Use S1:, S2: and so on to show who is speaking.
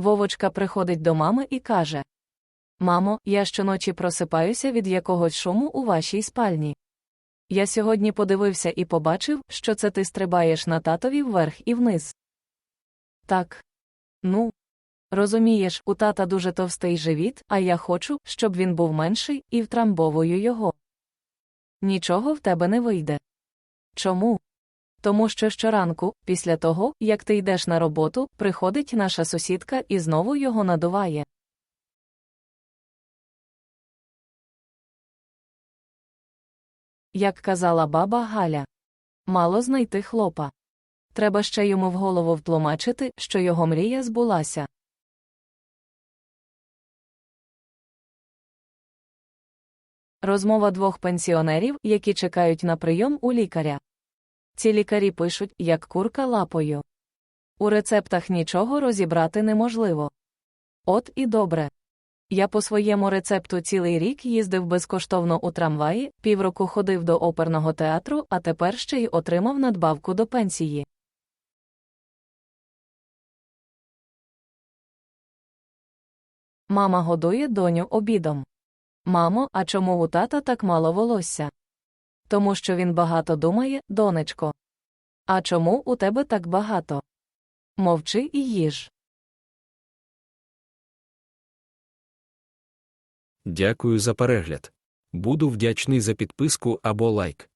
S1: Вовочка приходить до мами і каже: Мамо, я щоночі просипаюся від якогось шуму у вашій спальні. Я сьогодні подивився і побачив, що це ти стрибаєш на татові вверх і вниз. Так. Ну. Розумієш, у тата дуже товстий живіт, а я хочу, щоб він був менший, і втрамбовую його. Нічого в тебе не вийде. Чому? Тому що щоранку, після того, як ти йдеш на роботу, приходить наша сусідка і знову його надуває. Як казала баба Галя, мало знайти хлопа. Треба ще йому в голову втлумачити, що його мрія збулася. Розмова двох пенсіонерів, які чекають на прийом у лікаря. Ці лікарі пишуть, як курка лапою. У рецептах нічого розібрати неможливо. От і добре. Я по своєму рецепту цілий рік їздив безкоштовно у трамваї, півроку ходив до оперного театру, а тепер ще й отримав надбавку до пенсії. Мама годує доню обідом. Мамо, а чому у тата так мало волосся? Тому що він багато думає, донечко. А чому у тебе так багато? Мовчи і їж.
S2: Дякую за перегляд. Буду вдячний за підписку або лайк.